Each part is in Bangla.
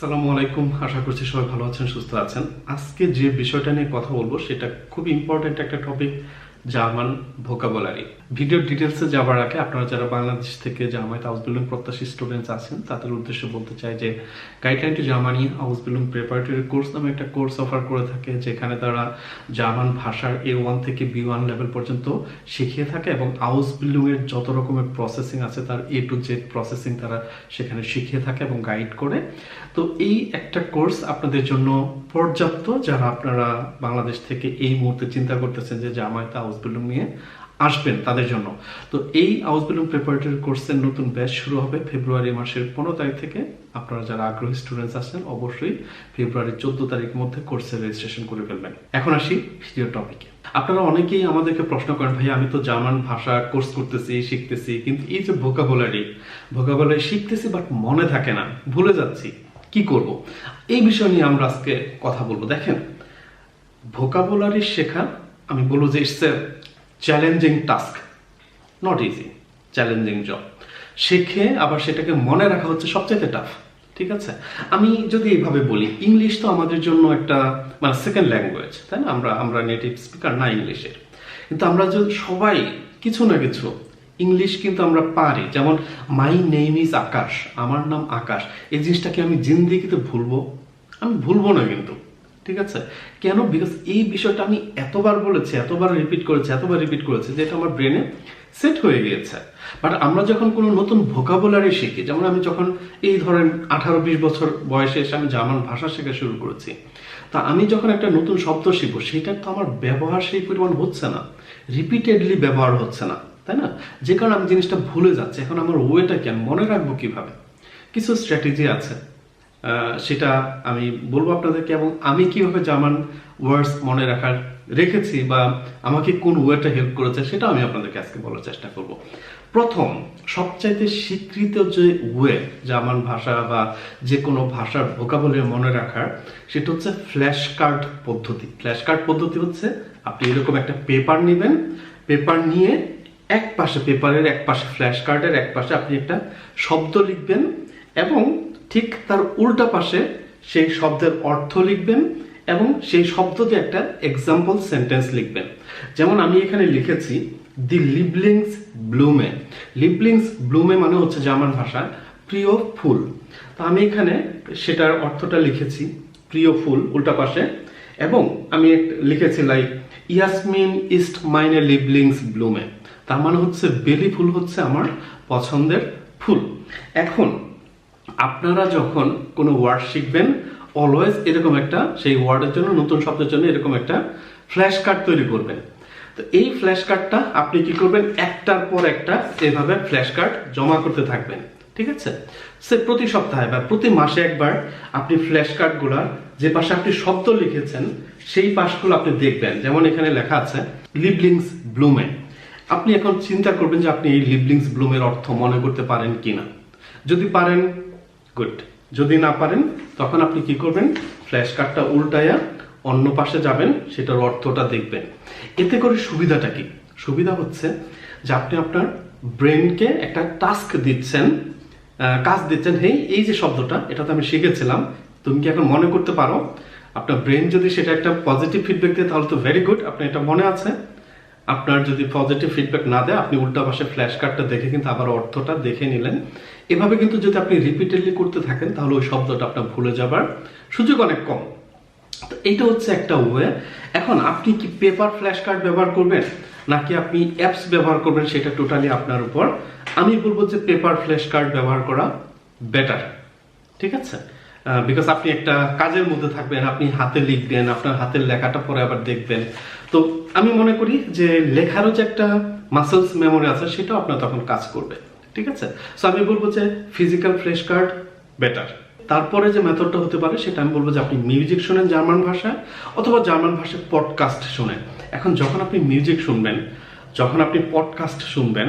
আসসালামু আলাইকুম। আশা করছি সবাই ভালো আছেন, সুস্থ আছেন। আজকে যে বিষয়টা নিয়ে কথা বলব, সেটা খুব ইম্পর্টেন্ট একটা টপিক জার্মান ভোকাবুলারি ভিডিও ডিটেলসে যাবার আগে আপনারা যারা বাংলাদেশ থেকে জামায়াত আউসবিলুম প্রত্যাশী স্টুডেন্টস আছেন, তাদের উদ্দেশ্যে বলতে চাই যে গাইডলাইন টু জার্মানি আউসবিলুম প্রিপারেটরি কোর্স নামে একটা কোর্স অফার করে থাকে, যেখানে তারা জার্মান ভাষার এ ওয়ান থেকে বি ওয়ান লেভেল পর্যন্ত শিখিয়ে থাকে এবং আউসবিলুম এর যত রকমের প্রসেসিং আছে, তার এ টু জেড প্রসেসিং তারা সেখানে শিখিয়ে থাকে এবং গাইড করে। তো এই একটা কোর্স আপনাদের জন্য পর্যাপ্ত, যারা আপনারা বাংলাদেশ থেকে এই মুহূর্তে চিন্তা করতেছেন যে জামায়াত আউসবিলুম নিয়ে আসবেন তাদের জন্য। তো এই আউসবিলুম প্রিপারেটরি কোর্সের নতুন ব্যাচ শুরু হবে ফেব্রুয়ারি মাসের পনেরো তারিখ থেকে। আপনারা যারা আগ্রহী স্টুডেন্টস আছেন, অবশ্যই ফেব্রুয়ারি চোদ্দ তারিখের মধ্যে কোর্সের রেজিস্ট্রেশন করে ফেলবেন। এখন আসি ভিডিও টপিকে আপনারা অনেকেই আমাদেরকে প্রশ্ন করেন ভাই আমি তো জার্মান ভাষা কোর্স করতেছি, শিখতেছি, কিন্তু এই যে ভোকাবুলারি ভোকাবুলারি শিখতেছি বাট মনে থাকে না, ভুলে যাচ্ছি, কি করব? এই বিষয় নিয়ে আমরা আজকে কথা বলব। দেখেন ভোকাবুলারি শেখা, আমি বলব যে it's challenging task not easy challenging job শেখে আবার সেটাকে মনে রাখা হচ্ছে সবচেয়ে টাফ ঠিক আছে? আমি যদি এইভাবে বলি ইংলিশ তো আমাদের জন্য একটা মানে সেকেন্ড ল্যাঙ্গুয়েজ তাই না? আমরা আমরা নেটিভ স্পিকার না ইংলিশের কিন্তু আমরা যদি সবাই কিছু না কিছু ইংলিশ কিন্তু আমরা পারি। যেমন মাই নেম ইজ আকাশ আমার নাম আকাশ এই জিনিসটাকে আমি জিন্দিগিতে ভুলবো? আমি ভুলবো না কিন্তু। ঠিক আছে? কেন? বিকজ এই বিষয়টা আমি এতবার বলেছি, এতবার রিপিট করেছি, এতবার রিপিট করেছি যে এটা আমার ব্রেনে সেট হয়ে গিয়েছে। বাট আমরা যখন কোনো নতুন ভোকাবুলারি শিখি, যেমন আমি যখন এই ধরেন আঠারো বিশ বছর বয়সে এসে আমি জার্মান ভাষা শেখা শুরু করেছি, তা আমি যখন একটা নতুন শব্দ শিখব সেটা তো আমার ব্যবহার সেই পরিমাণ হচ্ছে না। রিপিটেডলি ব্যবহার হচ্ছে না, তাই না? যে কারণে আমি জিনিসটা ভুলে যাচ্ছি। এখন আমার ওয়েটা কি আমি মনে রাখব কীভাবে? কিছু স্ট্র্যাটেজি আছে। সেটা আমি বলব আপনাদেরকে এবং আমি কীভাবে জার্মান ওয়ার্ডস মনে রাখার রেখেছি বা আমাকে কোন ওয়েটা হেল্প করেছে সেটা আমি আপনাদেরকে আজকে বলার চেষ্টা করব। প্রথম, সবচাইতে স্বীকৃত যে ওয়ে জার্মান ভাষা বা যে কোনো ভাষার ভোকাবলি মনে রাখার, সেটা হচ্ছে ফ্ল্যাশ কার্ড পদ্ধতি। ফ্ল্যাশ কার্ড পদ্ধতি হচ্ছে, আপনি এরকম একটা পেপার নেবেন পেপার নিয়ে এক পাশে পেপারের এক পাশে ফ্ল্যাশ কার্ডের এক পাশে আপনি একটা শব্দ লিখবেন এবং ঠিক তার উল্টা পাশে সেই শব্দের অর্থ লিখবেন এবং সেই শব্দ দিয়ে একটা এক্সাম্পল সেন্টেন্স লিখবেন। যেমন আমি এখানে লিখেছি দি লিবলিংস ব্লুমে লিবলিংস ব্লুমে মানে হচ্ছে জার্মান ভাষায় প্রিয় ফুল। তো আমি এখানে সেটার অর্থটা লিখেছি, প্রিয় ফুল, উল্টা পাশে। এবং আমি লিখেছি লাইক ইয়াসমিন ইস্ট মাইনে লিবলিংস ব্লুমে তার মানে হচ্ছে, বেলি ফুল হচ্ছে আমার পছন্দের ফুল। এখন আপনারা যখন কোনো ওয়ার্ড শিখবেন অলওয়েজ এরকম একটা, সেই ওয়ার্ডের জন্য, নতুন শব্দের জন্য এরকম একটা ফ্ল্যাশ কার্ড তৈরি করবেন। তো এই ফ্ল্যাশ কার্ডটা আপনি কি করবেন? একটার পর একটা এভাবে ফ্ল্যাশ কার্ড জমা করতে থাকবেন। ঠিক আছে? সে প্রতি সপ্তাহে বা প্রতি মাসে একবার আপনি ফ্ল্যাশ কার্ডগুলা যে পাশে আপনি শব্দ লিখেছেন, সেই পাশগুলো আপনি দেখবেন। যেমন এখানে লেখা আছে লিবলিংস ব্লুমে আপনি এখন চিন্তা করবেন যে আপনি এই লিবলিংস ব্লুমের অর্থ মনে করতে পারেন কিনা। যদি পারেন গুড যদি না পারেন, তখন আপনি কি করবেন? ফ্ল্যাশ কার্ডটা উল্টায়া অন্য পাশে যাবেন, সেটার অর্থটা দেখবেন। এতে করে সুবিধাটা কি? সুবিধা হচ্ছে যে আপনি আপনার ব্রেনকে একটা টাস্ক দিচ্ছেন কাজ দিচ্ছেন, হেই, এই যে শব্দটা এটা তো আমি শিখেছিলাম, তুমি কি এখন মনে করতে পারো? আপনার ব্রেন যদি সেটা একটা পজিটিভ ফিডব্যাক দেয়, তাহলে তো ভেরি গুড আপনার এটা মনে আছে। আপনার যদি পজিটিভ ফিডব্যাক না দেয়, আপনি উল্টা পাশে ফ্ল্যাশ কার্ডটা দেখে কিন্তু আবার অর্থটা দেখে নিলেন। এভাবে কিন্তু যদি আপনি রিপিটেডলি করতে থাকেন, তাহলে ওই শব্দটা আপনার ভুলে যাবার সুযোগ অনেক কম। তো এইটা হচ্ছে একটা ওয়ে এখন আপনি কি পেপার ফ্ল্যাশ কার্ড ব্যবহার করবেন, নাকি আপনি অ্যাপস ব্যবহার করবেন, সেটা টোটালি আপনার উপর? আমি বলব যে পেপার ফ্ল্যাশ কার্ড ব্যবহার করা বেটার ঠিক আছে? বিকজ আপনি একটা কাজের মধ্যে থাকবেন, আপনি হাতে লিখবেন, আপনার হাতের লেখাটা পরে আবার দেখবেন। তো আমি মনে করি যে লেখারও যে একটা মাসেলস মেমোরি আছে, সেটাও আপনার তখন কাজ করবে, ঠিক আছে? সো আমি বলব যে ফিজিক্যাল ফ্রেশ কার্ড বেটার তারপরে যে মেথডটা হতে পারে, সেটা আমি বলব যে আপনি মিউজিক শোনেন জার্মান ভাষায়, অথবা জার্মান ভাষায় পডকাস্ট শোনেন। এখন যখন আপনি মিউজিক শুনবেন, যখন আপনি পডকাস্ট শুনবেন,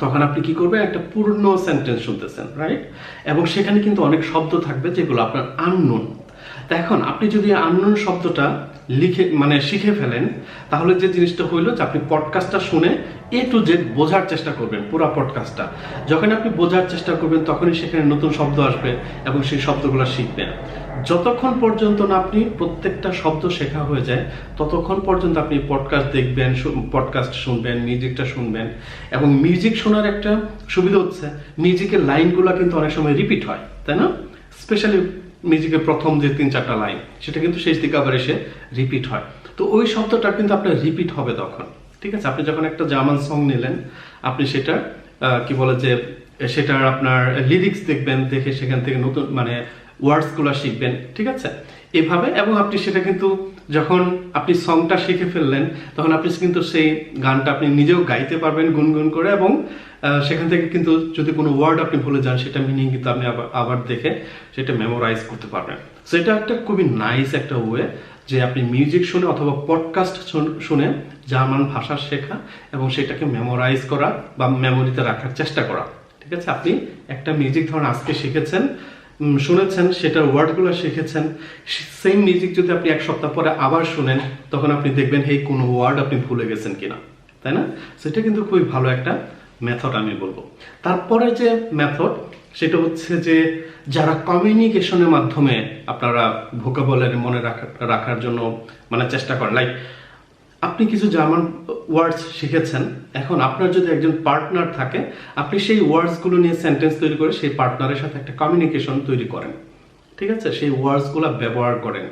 তখন আপনি কি করবেন? একটা পূর্ণ সেন্টেন্স শুনতেছেন রাইট এবং সেখানে কিন্তু অনেক শব্দ থাকবে যেগুলো আপনার আননোন এখন আপনি যদি আননোন শব্দটা লিখে মানে শিখে ফেলেন, তাহলে যে জিনিসটা হইল যে আপনি পডকাস্টটা শুনে এ টু জেড বোঝার চেষ্টা করবেন, পুরো পডকাস্টটা যখন আপনি বোঝার চেষ্টা করবেন, তখনই সেখানে নতুন শব্দ আসবে এবং সেই শব্দগুলো শিখবেন। যতক্ষণ পর্যন্ত না আপনি প্রত্যেকটা শব্দ শেখা হয়ে যায়, ততক্ষণ পর্যন্ত আপনি পডকাস্ট দেখবেন পডকাস্ট শুনবেন মিউজিকটা শুনবেন এবং মিউজিক শোনার একটা সুবিধা হচ্ছে মিউজিকের লাইনগুলো কিন্তু অনেক সময় রিপিট হয়, তাই না? স্পেশালি মিউজিকের প্রথম যে তিন চারটা লাইন সেটা কিন্তু শেষ দিকে আবার এসে রিপিট হয়। তো ওই শব্দটা কিন্তু আপনার রিপিট হবে তখন, ঠিক আছে? আপনি যখন একটা জার্মান সং নিলেন, আপনি সেটা কি বলে যে, সেটার আপনার লিরিক্স দেখবেন, দেখে সেখান থেকে নতুন মানে ওয়ার্ডসগুলো শিখবেন, ঠিক আছে? এভাবে, এবং আপনি সেটা কিন্তু যখন আপনি সংটা শিখে ফেললেন, তখন আপনি কিন্তু সেই গানটা আপনি নিজেও গাইতে পারবেন গুনগুন করে এবং সেখান থেকে কিন্তু যদি কোনো ওয়ার্ড আপনি ভুলে যান, সেটা মিনিং কিন্তু আপনি আবার আবার দেখে সেটা মেমোরাইজ করতে পারবেন। সো এটা একটা খুবই নাইস একটা ওয়ে যে আপনি মিউজিক শুনে অথবা পডকাস্ট শুনে জার্মান ভাষা শেখা এবং সেটাকে মেমোরাইজ করা বা মেমোরিতে রাখার চেষ্টা করা। ঠিক আছে? আপনি একটা মিউজিক ধরুন আজকে শিখেছেন শুনেছেন, সেটার ওয়ার্ডগুলো শিখেছেন। সেম মিউজিক যদি আপনি এক সপ্তাহ পরে আবার শুনেন, তখন আপনি দেখবেন এই কোনো ওয়ার্ড আপনি ভুলে গেছেন কিনা? তাই না? সেটা কিন্তু খুবই ভালো একটা মেথড আমি বলব। তারপরে যে মেথড সেটা হচ্ছে যে, যারা কমিউনিকেশনের মাধ্যমে আপনারা ভোকাবুলারি মনে রাখা- রাখার জন্য মানে চেষ্টা করেন লাইক আপনি কিছু জার্মান ওয়ার্ডস শিখেছেন। এখন আপনার যদি একজন পার্টনার থাকে, আপনি সেই ওয়ার্ডসগুলো নিয়ে সেন্টেন্স তৈরি করে সেই পার্টনারের সাথে একটা কমিউনিকেশন তৈরি করেন। ঠিক আছে? সেই ওয়ার্ডসগুলো ব্যবহার করেন।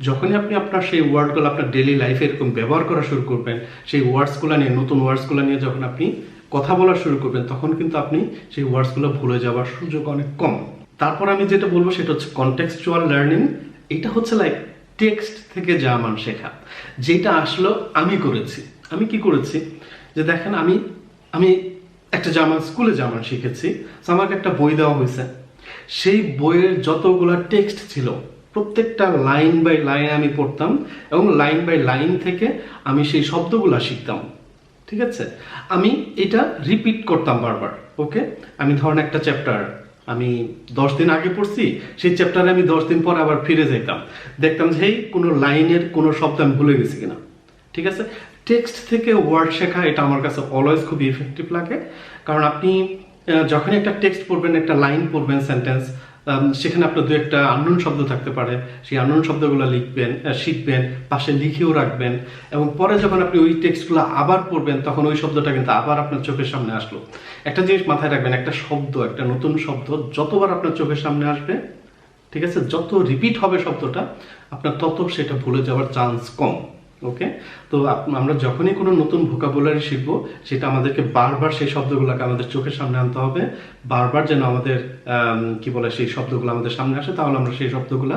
যখনই আপনি আপনার সেই ওয়ার্ডগুলো আপনার ডেলি লাইফে এরকম ব্যবহার করা শুরু করবেন, সেই ওয়ার্ডসগুলো নিয়ে, নতুন ওয়ার্ডসগুলো নিয়ে যখন আপনি কথা বলা শুরু করবেন, তখন কিন্তু আপনি সেই ওয়ার্ডসগুলো ভুলে যাওয়ার সুযোগ অনেক কম। তারপর আমি যেটা বলব সেটা হচ্ছে কন্টেক্সচুয়াল লার্নিং এটা হচ্ছে লাইক টেক্সট থেকে জার্মান শেখা। যেটা আসলো, আমি করেছি। আমি কি করেছি? যে দেখেন, আমি আমি একটা জার্মান স্কুলে জার্মান শিখেছি আমাকে একটা বই দেওয়া হয়েছে। সেই বইয়ের যতগুলো টেক্সট ছিল, প্রত্যেকটা লাইন বাই লাইন আমি পড়তাম এবং লাইন বাই লাইন থেকে আমি সেই শব্দগুলো শিখতাম। ঠিক আছে? আমি এটা রিপিট করতাম বারবার ওকে আমি ধরেন একটা চ্যাপ্টার আমি দশ দিন আগে পড়ছি, সেই চ্যাপ্টারে আমি দশ দিন পর আবার ফিরে যেতাম দেখতাম যে এই কোনো লাইনের, কোনো শব্দ আমি ভুলে গেছি কিনা? ঠিক আছে? টেক্সট থেকে ওয়ার্ড শেখা, এটা আমার কাছে অলওয়েজ খুব ইফেক্টিভ লাগে। কারণ আপনি যখনই একটা টেক্সট পড়বেন, একটা লাইন পড়বেন সেন্টেন্স সেখানে আপনার দু একটা আননোন শব্দ থাকতে পারে। সেই আননোন শব্দগুলো লিখবেন শিখবেন, পাশে লিখেও রাখবেন এবং পরে যখন আপনি ওই টেক্সটগুলো আবার পড়বেন, তখন ওই শব্দটা কিন্তু আবার আপনার চোখের সামনে আসলো। একটা জিনিস মাথায় রাখবেন, একটা শব্দ, একটা নতুন শব্দ যতবার আপনার চোখের সামনে আসবে, ঠিক আছে? যত রিপিট হবে শব্দটা, আপনার তত সেটা ভুলে যাওয়ার চান্স কম। ওকে তো আমরা যখনই কোনো নতুন ভোকাবুলারি শিখব সেটা আমাদেরকে বারবার সেই শব্দগুলোকে আমাদের চোখের সামনে আনতে হবে। বারবার যেন আমাদের আম, কি বলে সেই শব্দগুলো আমাদের সামনে আসে তাহলে আমরা সেই শব্দগুলো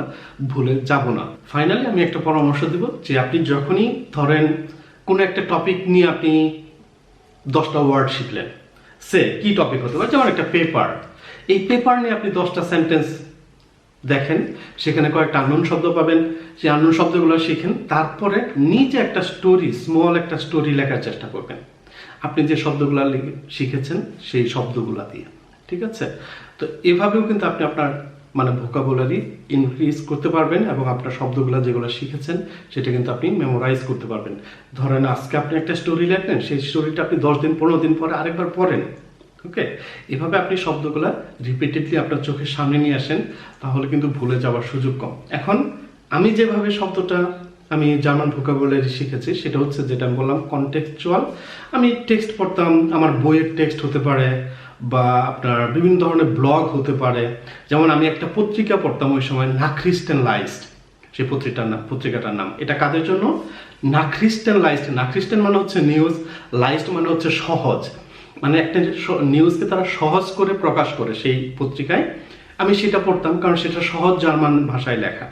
ভুলে যাব না। ফাইনালি আমি একটা পরামর্শ দিব যে আপনি যখনই ধরেন কোনো একটা টপিক নিয়ে আপনি দশটা ওয়ার্ড শিখলেন সে কি টপিক হতে পারে? যেমন একটা পেপার এই পেপার নিয়ে আপনি দশটা সেন্টেন্স দেখেন, সেখানে কয়েকটা আননোন শব্দ পাবেন। সেই আননোন শব্দগুলো শিখেন, তারপরে নিজে একটা স্টোরি স্মল একটা স্টোরি লেখার চেষ্টা করবেন। আপনি যে শব্দগুলো শিখেছেন, সেই শব্দগুলা দিয়ে, ঠিক আছে? তো এভাবেও কিন্তু আপনি আপনার মানে ভোকাবুলারি ইনক্রিজ করতে পারবেন এবং আপনার শব্দগুলো যেগুলো শিখেছেন, সেটা কিন্তু আপনি মেমোরাইজ করতে পারবেন। ধরেন আজকে আপনি একটা স্টোরি লেখলেন, সেই স্টোরিটা আপনি দশ দিন, পনেরো দিন পরে আরেকবার পড়েন। ওকে এভাবে আপনি শব্দগুলা রিপিটেডলি আপনার চোখের সামনে নিয়ে আসেন, তাহলে কিন্তু ভুলে যাওয়ার সুযোগ কম। এখন, আমি যেভাবে শব্দটা আমি জার্মান ভোকাবুলারি শিখেছি, সেটা হচ্ছে যেটা আমি বললাম কন্টেক্সচুয়াল আমি টেক্সট পড়তাম, আমার বইয়ের টেক্সট হতে পারে বা আপনার বিভিন্ন ধরনের ব্লগ হতে পারে। যেমন আমি একটা পত্রিকা পড়তাম ওই সময় নাখ্রিস্টেন লাইস্ট সেই পত্রিকাটার নাম পত্রিকাটার নাম। এটা কাদের জন্য? না নাখ্রিস্টেন লাইস্ট নাখ্রিস্টেন মানে হচ্ছে নিউজ লাইস্ট মানে হচ্ছে সহজ। মানে একটা নিউজকে তারা সহজ করে প্রকাশ করে সেই পত্রিকায়, আমি সেটা পড়তাম কারণ সেটা সহজ জার্মান ভাষায় লেখা।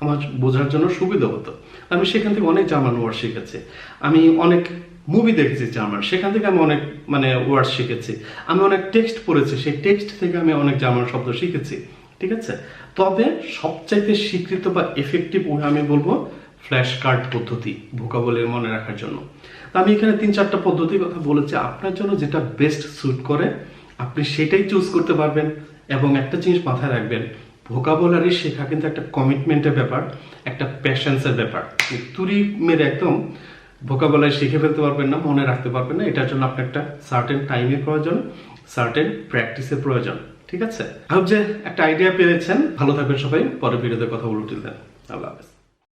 আমার বোঝার জন্য সুবিধা হতো। আমি সেখান থেকে অনেক জার্মান ওয়ার্ড শিখেছি। আমি অনেক মুভি দেখেছি জার্মান। সেখান থেকে আমি অনেক মানে ওয়ার্ড শিখেছি। আমি অনেক টেক্সট পড়েছি। সেই টেক্সট থেকে আমি অনেক জার্মান শব্দ শিখেছি। ঠিক আছে? তবে সবচাইতে স্বীকৃত বা এফেক্টিভ আমি বলব ফ্ল্যাশ কার্ড পদ্ধতি ভোকাবলের মনে রাখার জন্য। আমি এখানে তিন চারটা পদ্ধতির কথা বলেছি। আপনার জন্য যেটা বেস্ট স্যুট করে, আপনি সেটাই চুজ করতে পারবেন এবং একটা জিনিস মাথায় রাখবেন, ভোকাবুলারি শেখা কিন্তু একটা কমিটমেন্টের ব্যাপার, একটা প্যাশন্সের ব্যাপার। তুরি মেরে একদম ভোকাবুলারি শিখে ফেলতে পারবেন না, মনে রাখতে পারবেন না। এটার জন্য আপনার একটা সার্টেন টাইমের প্রয়োজন সার্টেন প্র্যাকটিসের প্রয়োজন। ঠিক আছে? আপ যে একটা আইডিয়া পেয়েছেন। ভালো থাকবেন সবাই। পরে ভিডিওতে কথা বলতে দেন আল্লাহ হাফেজ।